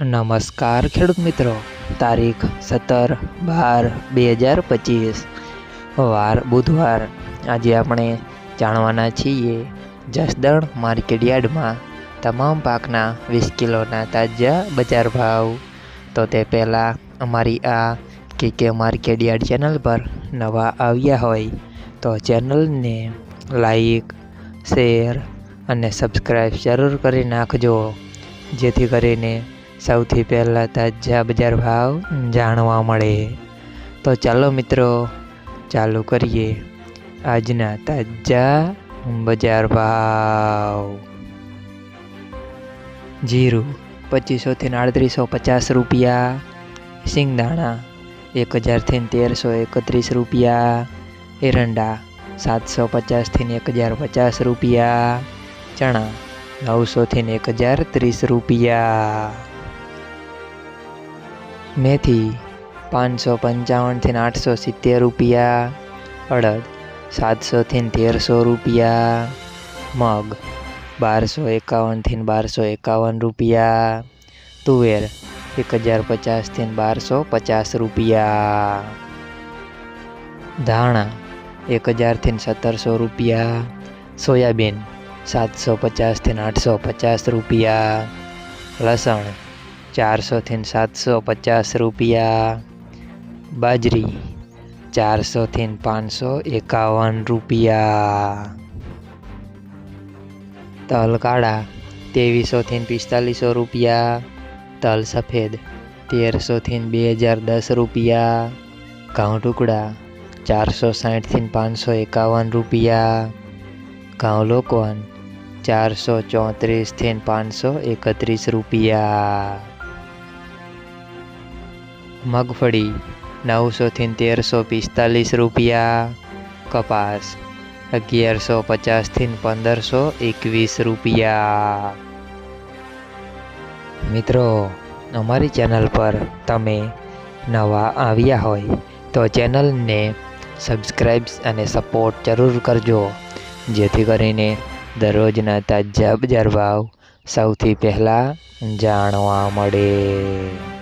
નમસ્કાર ખેડૂત મિત્રો. તારીખ સત્તર બાર બે હજાર પચીસ. વાર બુધવાર. આજે આપણે જાણવાના છીએ જસદણ માર્કેટયાર્ડમાં તમામ પાકના વીસ કિલોના તાજા બજાર ભાવ. તો તે પહેલાં અમારી આ કે કે માર્કેટયાર્ડ ચેનલ પર નવા આવ્યા હોય તો ચેનલને લાઈક, શેર અને સબસ્ક્રાઈબ જરૂર કરી નાખજો. જેથી કરીને સૌથી પહેલાં તાજા બજાર ભાવ જાણવા મળે. તો ચાલો મિત્રો, ચાલુ કરીએ આજના તાજા બજાર ભાવ. જીરું પચીસોથી આડત્રીસો પચાસ રૂપિયા સિંગદાણા એક હજારથી તેરસો એકત્રીસ રૂપિયા, એરંડા સાતસો પચાસથી એક હજાર પચાસ રૂપિયા, ચણા નવસોથી એક હજાર ત્રીસ રૂપિયા. મેથી પાંચસો પંચાવનથી આઠસો સિત્તેર રૂપિયા. અડદ સાતસોથી તેરસો રૂપિયા. મગ બારસો એકાવનથી બારસો એકાવન રૂપિયા. તુવેર એક હજાર પચાસથી બારસો પચાસ રૂપિયા. ધાણા એક હજારથી સત્તરસો રૂપિયા. સોયાબીન સાતસો પચાસથી આઠસો પચાસ રૂપિયા. લસણ ચારસોથી સાતસો પચાસ રૂપિયા. બાજરી ચારસોથી પાંચસો એકાવન રૂપિયા. તલ કાળા ત્રેવીસોથી પિસ્તાલીસો રૂપિયા. તલ સફેદ તેરસોથી બે હજાર દસ રૂપિયા. ઘઉં ટુકડા ચારસો સાઠથી પાંચસો એકાવન રૂપિયા. ઘઉં લોકવન ચારસો ચોત્રીસથી પાંચસો એકત્રીસ રૂપિયા. મગફળી, નવસોથી તેરસો પિસ્તાલીસ રૂપિયા. કપાસ, અગિયારસો પચાસથી પંદરસો એકવીસ રૂપિયા. મિત્રો, અમારી ચેનલ પર તમે નવા આવ્યા હોય તો ચેનલને સબસ્ક્રાઈબ અને સપોર્ટ જરૂર કરજો, જેથી કરીને દરરોજના તાજા બજાર ભાવ સૌથી પહેલાં જાણવા મળે.